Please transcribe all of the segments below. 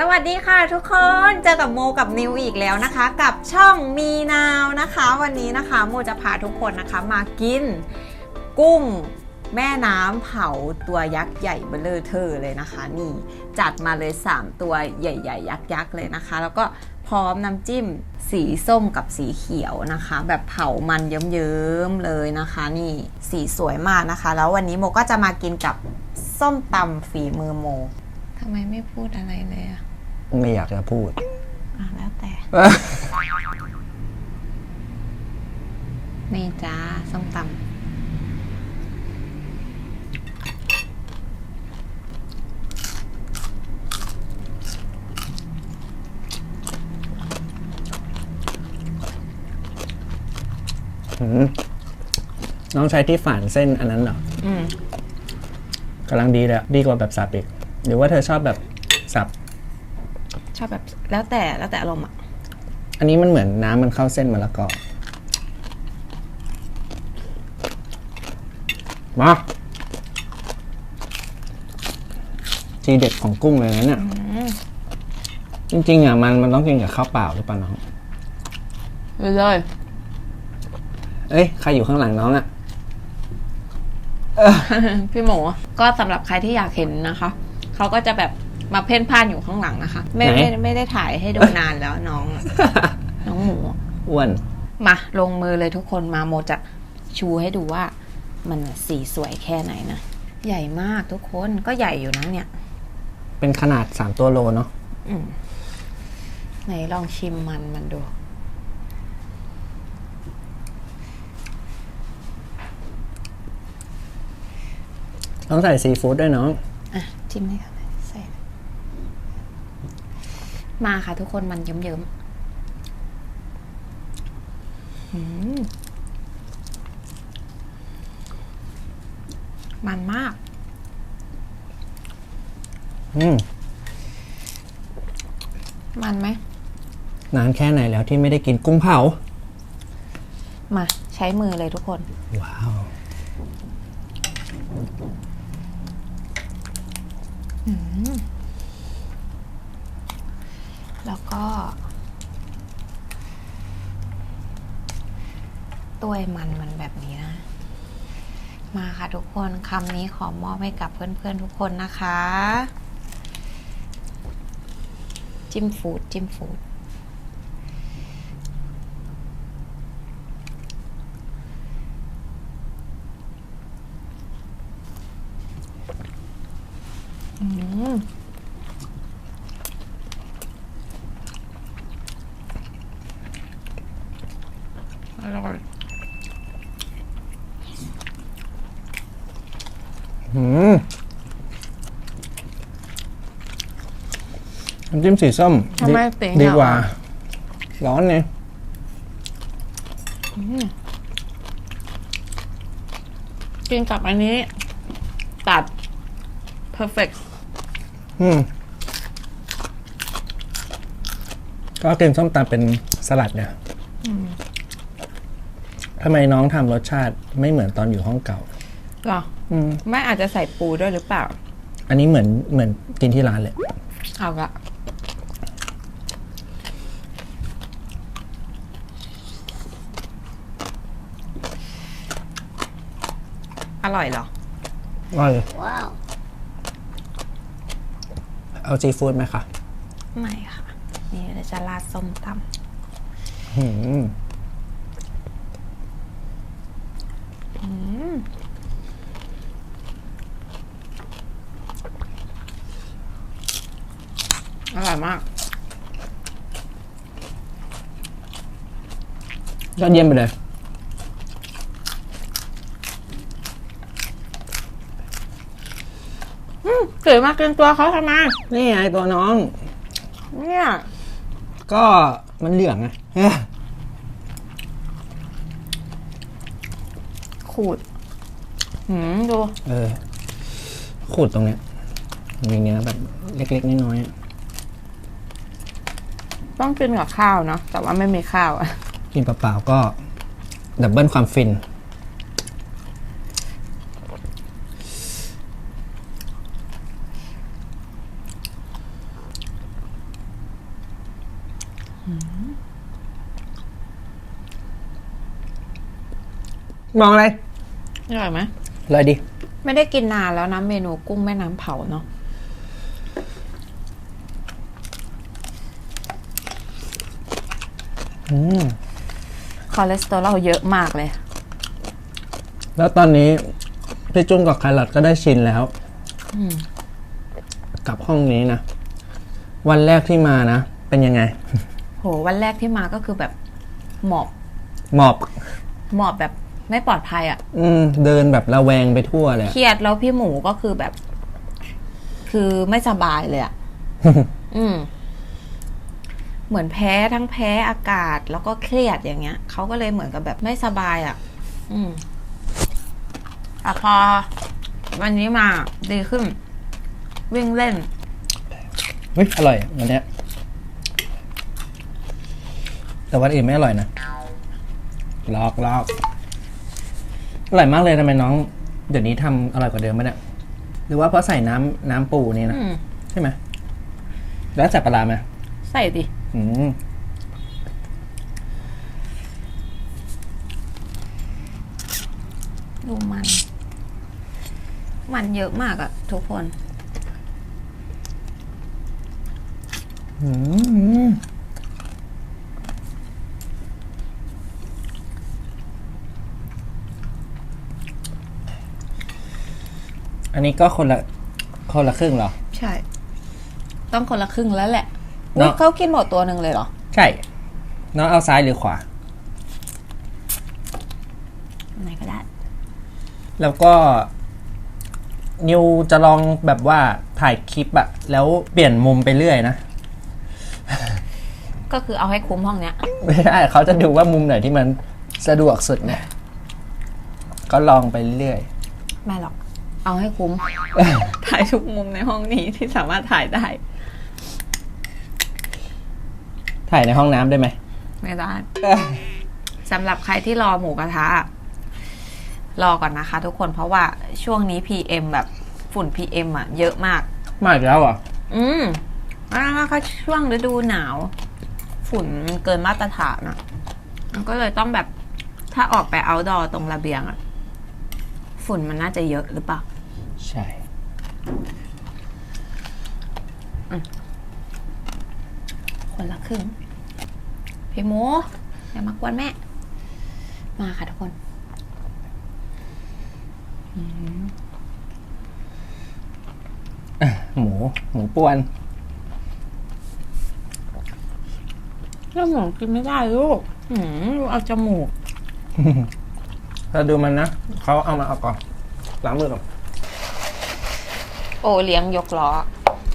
สวัสดีค่ะทุกคนเจอกับโมกับนิวอีกแล้วนะคะ กับช่องมีนาวนะคะ วันนี้นะคะโมจะพาทุกคนนะคะมากิน กุ้งแม่น้ำเผาตัวยักษ์ใหญ่เบลเลอเทอเลยนะคะ นี่จัดมาเลย 3 ตัวใหญ่ ๆ ยักษ์ๆเลยนะคะ แล้วก็พร้อมน้ำจิ้มสีส้มกับสีเขียวนะคะ แบบเผามันเยิ้มๆเลยนะคะ นี่สีสวยมากนะคะ แล้ววันนี้โมก็จะมากินกับส้มตำฝีมือโมทำไมไม่พูดอะไรเลยอะ ไม่อยากจะพูด อะแล้วแต่ นี่จ้าส้มตำหืมน้องใช้ที่ฝานเส้นอันนั้นเหรออืม กำลังดีเลยอะดีกว่าแบบสับอีก หรือว่าเธอชอบแบบสับชอบ แบบแล้วแต่แล้วแต่อารมณ์อะ อันนี้มันเหมือนน้ำมันเข้าเส้นมะละกอมาทีเด็ดของกุ้งเลยนะเนี่ยจริงๆอะมันมันต้องกินกับข้าวเปล่าหรือเปล่าน้องเลยเลยเอ้ยใครอยู่ข้างหลังน้องอะพี่หมูก็สำหรับใครที่อยากเห็นนะคะ เขาก็จะแบบ มาเพ่นพ่านอยู่ข้างหลังนะคะ ไม่ไหน ไม่ไม่ได้ถ่ายให้ดูนานแล้วน้อง น้องหมู อ้วน มาลงมือเลยทุกคนมาโมจะชูให้ดูว่า มันสีสวยแค่ไหนนะ ใหญ่มากทุกคนก็ใหญ่อยู่นะเนี่ย เป็นขนาดสามตัวโลเนาะอืมไหนลองชิมมันมันดู ต้องใส่ซีฟู้ดด้วยน้องอะจิ้มให้ค่ะใส่ มาค่ะทุกคนมันเยิ้มๆหืมมันมาก อืมมันไหม นานแค่ไหนแล้วที่ไม่ได้กินกุ้งเผา มาใช้มือเลยทุกคน ว้าว แล้ว ก็ ตัวมันมันแบบนี้นะ มาค่ะทุกคนคำนี้ขอมอบให้กับเพื่อนๆทุกคนนะคะ จิ้มฟูดจิ้มฟูดอืม อร่อย อืม น้ำจิ้มสีส้มทำไมดีเสียงดีกว่าอะร้อนไงกินกับอันนี้ ตัด perfect อืมก็กินส้มตำเป็นสลัดเนี่ยทำไมน้องทำรสชาติไม่เหมือนตอนอยู่ห้องเก่าหรออืม ไม่อาจจะใส่ปูด้วยหรือเปล่า อันนี้เหมือนเหมือนกินที่ร้านเลย เอาละอร่อยเหรอ อร่อยเอาซีฟู้ดไหมคะ ไม่ค่ะ นี่เราจะราดส้มตอืมำ อร่อยมาก ยอดเยี่ยมไปเลยสวยมากเกินตัวเขาทำไมนี่ไงตัวน้อง เนี่ย ก็มันเหลืองไงขูด หืม ดู เออขูดตรงเนี้ยมีเนื้อแบบเล็กๆน้อยๆอะ ต้องกินกับข้าวเนาะแต่ว่าไม่มีข้าวอะกินเปล่าๆก็ดับเบิลความฟิน มองอะไรอร่อยไหมอร่อยดีไม่ได้กินนานแล้วนะเมนูกุ้งแม่น้ำเผาเนาะ คอเลสเตอรอลเยอะมากเลย แล้วตอนนี้พี่จุ้งกับคาร์ลอตก็ได้ชินแล้วอืมกับห้องนี้นะ วันแรกที่มานะ เป็นยังไง โห วันแรกที่มาก็คือแบบหมอบ หมอบ หมอบแบบไม่ปลอดภัยอะ่ะ อืม เดินแบบระแวงไปทั่วเลยเครียดแล้วพี่หมูก็คือแบบ คือไม่สบายเลยอะ่ะ อืม เหมือนแพ้ทั้งแพ้อากาศแล้วก็เครียดอย่างเงี้ยเขาก็เลยเหมือนกับแบบไม่สบายอะ่ะ อืมแต่พอวันนี้มาดีขึ้น วิ่งเล่นเฮ้ยอร่อยวันเนี้ยแต่วันอื่นไม่อร่อยนะลอกลอกอร่อยมากเลยทำไมน้อง เดี๋ยวนี้ทำอร่อยกว่าเดิมไหมเนี่ยหรือว่าเพราะใส่น้ำน้ำปูนี่นะอืมใช่ไหมแล้วใส่ปลาร้าไหมใส่ดิ อืมดูมัน มันเยอะมากอะทุกคน อืมอันนี้ก็คนละคนละครึ่งเหรอ ใช่ ต้องคนละครึ่งแล้วแหละ เนอะอุ๊ยเขากินหมดตัวหนึ่งเลยเหรอ ใช่ น้องเอาซ้ายหรือขวา ไหนก็ได้ แล้วก็ นิวจะลองแบบว่าถ่ายคลิปอะแล้วเปลี่ยนมุมไปเรื่อยนะ ก็คือเอาให้คุ้มห้องเนี้ย ไม่ได้เขาจะดูว่ามุมไหนที่มันสะดวกสุดเนี่ย ก็ลองไปเรื่อย ไม่หรอก เอาให้คุ้ม ถ่ายทุกมุมในห้องนี้ที่สามารถถ่ายได้ ถ่ายในห้องน้ำได้ไหมไม่ได้สำหรับใครที่รอหมูกระทะ รอก่อนนะคะ ทุกคนเพราะว่าช่วงนี้ PM แบบฝุ่น PM อะ เยอะมาก มาอีกแล้วเหรออืมแล้วก็ช่วงฤดูหนาว ฝุ่นมันเกินมาตรฐานอะ มันก็เลยต้องแบบถ้าออกไปเอาดอตรงระเบียงอะ ฝุ่นมันน่าจะเยอะหรือเปล่า ใช่ คนละครึ่ง พี่หมูอย่ามากวนแม่ มาค่ะทุกคนหมู หมูปวนแล้วหมูกินไม่ได้ลูกหืมเอาจมูกเราดูมันนะ เขาเอามาเอาก่อนล้างมือก่อนโอเลี้ยงยกล้อ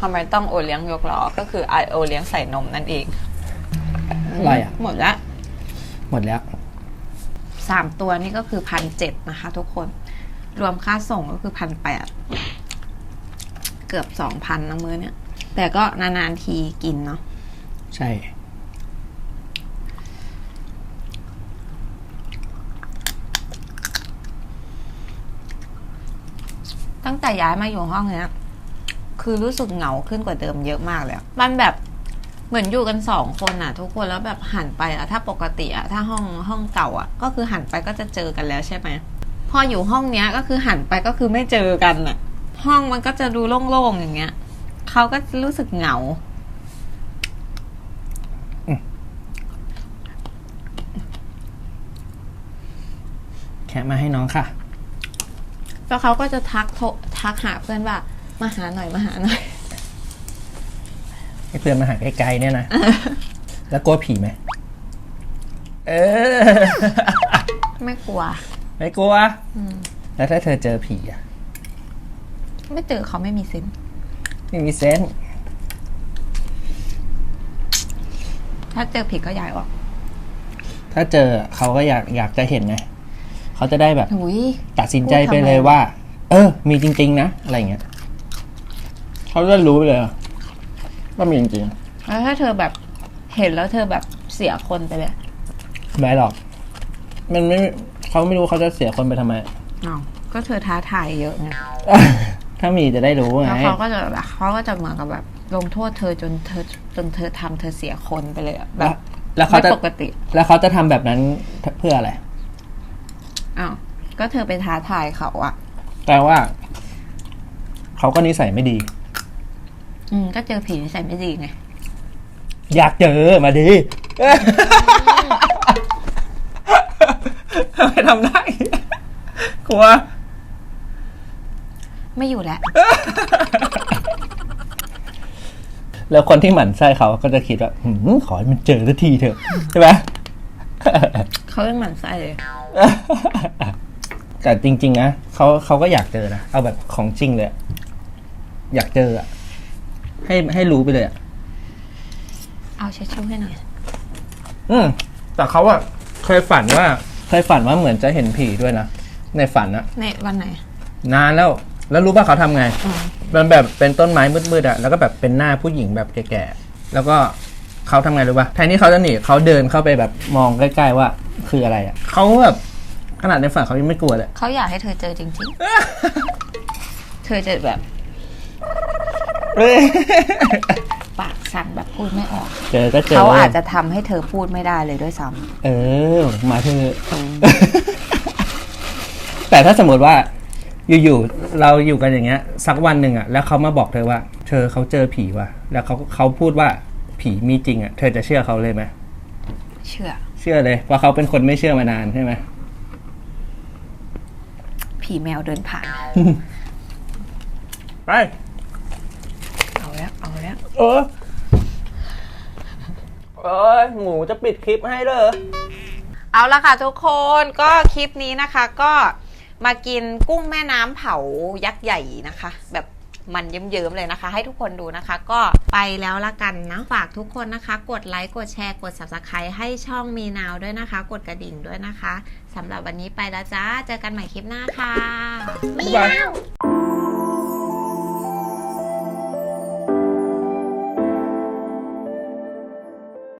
ทำไมต้องโอเลี้ยงยกล้อก็คือไอโอเลี้ยงใส่นมนั่นเองอะไรอะ หมดละหมดแล้วสามตัวนี่ก็คือพันเจ็ดนะคะ ทุกคน รวมค่าส่งก็คือพันแปดเกือบสองพันนะมื้อเนี่ย แต่ก็นานๆทีกินเนาะใช่ ตั้งแต่ย้ายมาอยู่ห้องเนี้ย คือรู้สึกเหงาขึ้นกว่าเดิมเยอะมากเลยอะมันแบบเหมือนอยู่กันสองคนอะทุกคนแล้วแบบหันไปอะถ้าปกติอะถ้าห้องห้องเก่าอะก็คือหันไปก็จะเจอกันแล้วใช่ไหมพออยู่ห้องเนี้ยก็คือหันไปก็คือไม่เจอกันอะห้องมันก็จะดูโล่งๆอย่างเงี้ยเขาก็จะรู้สึกเหงาแค่มาให้น้องค่ะ แล้วเขาก็จะทักโทรทักหาเพื่อนว่า มาหาหน่อยมาหาหน่อยให้เพื่อนมาหาไกลๆเนี่ยนะ แล้วกลัวผีไหมเออ ไม่กลัว ไม่กลัว อืมแล้วถ้าเธอเจอผีอะไม่เจอเขาไม่มีเซนส์ไม่มีเซนส์ถ้าเจอผิดก็ย้ายออกถ้าเจอเขาก็อยากอยากจะเห็นไงเขาจะได้แบบ หุย ตัดสินใจไปพูดทำไมเลยว่า เออ มีจริง ๆ นะ อะไรเงี้ย เขาจะรู้ไปเลยว่ามีจริงแล้วถ้าเธอแบบเห็นแล้วเธอแบบเสียคนไปเลยๆไม่หรอก มันไม่เขาไม่รู้เขาจะเสียคนไปทำไม อ้าวก็เธอท้าทายเยอะไงถ้ามีจะได้รู้ไง แล้วเขาก็จะแบบเขาก็จะเหมือนกับแบบลงโทษเธอจนเธอจนเธอทำเธอเสียคนไปเลยอะแบแล้วบแล้วเขาไม่จะปกติแล้วเขาจะทำแบบนั้นเพื่ออะไร อ้าวก็เธอไปท้าทายเขาอะแต่ว่า เขาก็นิสัยไม่ดี อืมก็เจอผีนิสัยไม่ดีไง อยากเจอมาดีทำไมทำได้กลัว ไม่อยู่แล้ว แล้วคนที่หมั่นไส้เขาก็จะคิดว่าหืมขอให้มันเจอสักทีเถอะ ใช่ไหม เขายังหมั่นไส้เลย แต่จริง ๆ นะเขาเขาก็อยากเจอนะ เอาแบบของจริงเลยอะอยากเจออะ ให้ให้รู้ไปเลยอะเอาเช็ดชู่ให้หน่อยอืมแต่เขาอะเคยฝันว่า เคยฝันว่าเหมือนจะเห็นผีด้วยนะ ในฝันอะในวันไหน นานแล้ว แล้วรู้ป่ะเขาทำไงอืมมันแบบเป็นต้นไม้มืดๆอะแล้วก็แบบเป็นหน้าผู้หญิงแบบแก่ๆ แล้วก็เขาทำไงรู้ป่ะแทนที่เขาจะหนีเขาเดินเข้าไปแบบมองใกล้ๆว่าคืออะไรอะเขาแบบขนาดในฝันเขายังไม่กลัวเลย เขาอยากให้เธอเจอจริงๆ เธอจะแบบ เอ้ยปากสั่นแบบพูดไม่ออก เจอก็เจอเขาอาจจะทำให้เธอพูดไม่ได้เลยด้วยซ้เออ มาเธอะำอืมแต่ถ้าสมมติว่า อยู่ๆเราอยู่กันอย่างเงี้ย สักวันหนึ่งอะแล้วเขามาบอกเธอว่า เธอเขาเจอผีว่ะ แล้วเขาเขาพูดว่าผีมีจริงอะเธอจะเชื่อเขาเลยไหมเชื่อ เชื่อเลยเพราะเขาเป็นคนไม่เชื่อมานานใช่ไหมผีแมวเดินผ่าน ไปเอาแล้ว เอาแล้วเออ เอ้ยหมูจะปิดคลิปให้เลย เอาละค่ะทุกคนก็คลิปนี้นะคะก็มากินกุ้งแม่น้ำเผายักษ์ใหญ่นะคะ แบบมันเยิ้มๆเลยนะคะ ให้ทุกคนดูนะคะ ก็ไปแล้วละกันนะฝากทุกคนนะคะ กดไลค์กดแชร์กด subscribe ให้ช่องมีนาวด้วยนะคะ กดกระดิ่งด้วยนะคะสำหรับวันนี้ไปแล้วจ้า เจอกันใหม่คลิปหน้าค่ะบ๊ายบาย